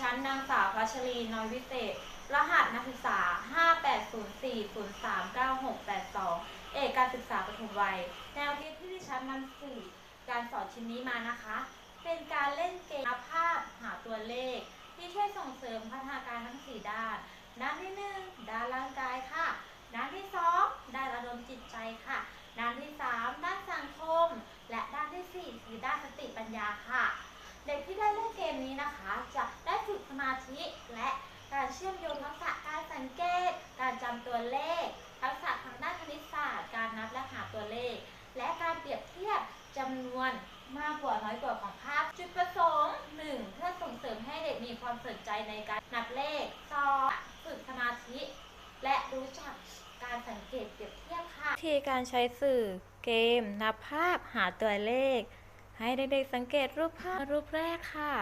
ชั้นนางสาวพัชรีน้อยวิเศษ รหัสนักศึกษา 5804039682 เอกการศึกษาปฐมวัย แนวคิดที่ดิฉันนำสื่อการสอนชิ้นนี้มานะคะ เป็นการเล่นเกมภาพหาตัวเลข ที่ช่วยส่งเสริมพัฒนาการทั้ง 4 ด้าน ด้านที่ 1 ด้านร่างกายค่ะ ด้านที่ 2 ด้านอารมณ์จิตใจค่ะ ด้านที่ 3 ด้านสังคม และด้านที่ 4 คือด้านสติปัญญาค่ะ เด็กที่ได้เล่นเกมนี้นะคะ จะได้ฝึกสมาธิและการเชื่อมโยงทักษะการสังเกต การจำตัวเลข ทักษะทางด้านคณิตศาสตร์ การนับและหาตัวเลข และการเปรียบเทียบจำนวนมากกว่าน้อยกว่าของภาพ จุดประสงค์ 1. เพื่อส่งเสริมให้เด็กมีความสนใจในการนับเลข 2. ฝึกสมาธิ และรู้จักการสังเกตเปรียบเทียบค่ะวิธีการใช้สื่อเกม นับภาพหาตัวเลข ให้เด็กๆสังเกตรูปภาพรูปแรกค่ะ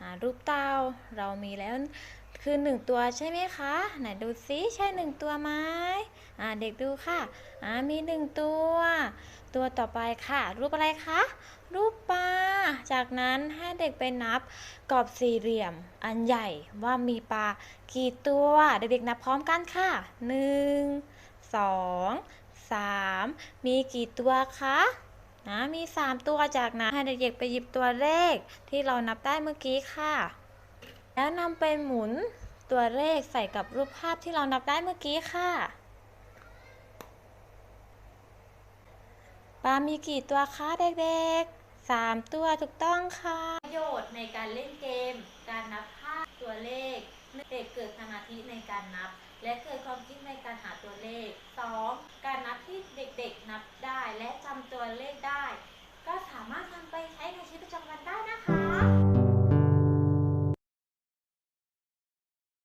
หารูปเต่าเรามีแล้วคือหนึ่งตัวใช่ไหมคะ ไหนดูซิใช่หนึ่งตัวไหมอ่าเด็กดูค่ะอ่ามีหนึ่งตัว ตัวต่อไปค่ะ รูปอะไรคะ รูปปลา จากนั้นให้เด็กไปนับกรอบสี่เหลี่ยม อันใหญ่ว่ามีปลากี่ตัว เด็กๆนับพร้อมกันค่ะหนึ่งสองสามมีกี่ตัวคะ นะมี 3 ตัวจากนั้นให้เด็กๆไปหยิบตัวเลขที่เรานับได้เมื่อกี้ค่ะ แล้วนำไปหมุนตัวเลขใส่กับรูปภาพที่เรานับได้เมื่อกี้ค่ะปลามีกี่ตัวคะเด็กๆสามตัวถูกต้องค่ะ ประโยชน์ในการเล่นเกม การนับภาพตัวเลขเด็กเกิดสมาธิในการนับ และเกิดความคิดในการหาตัวเลข 2.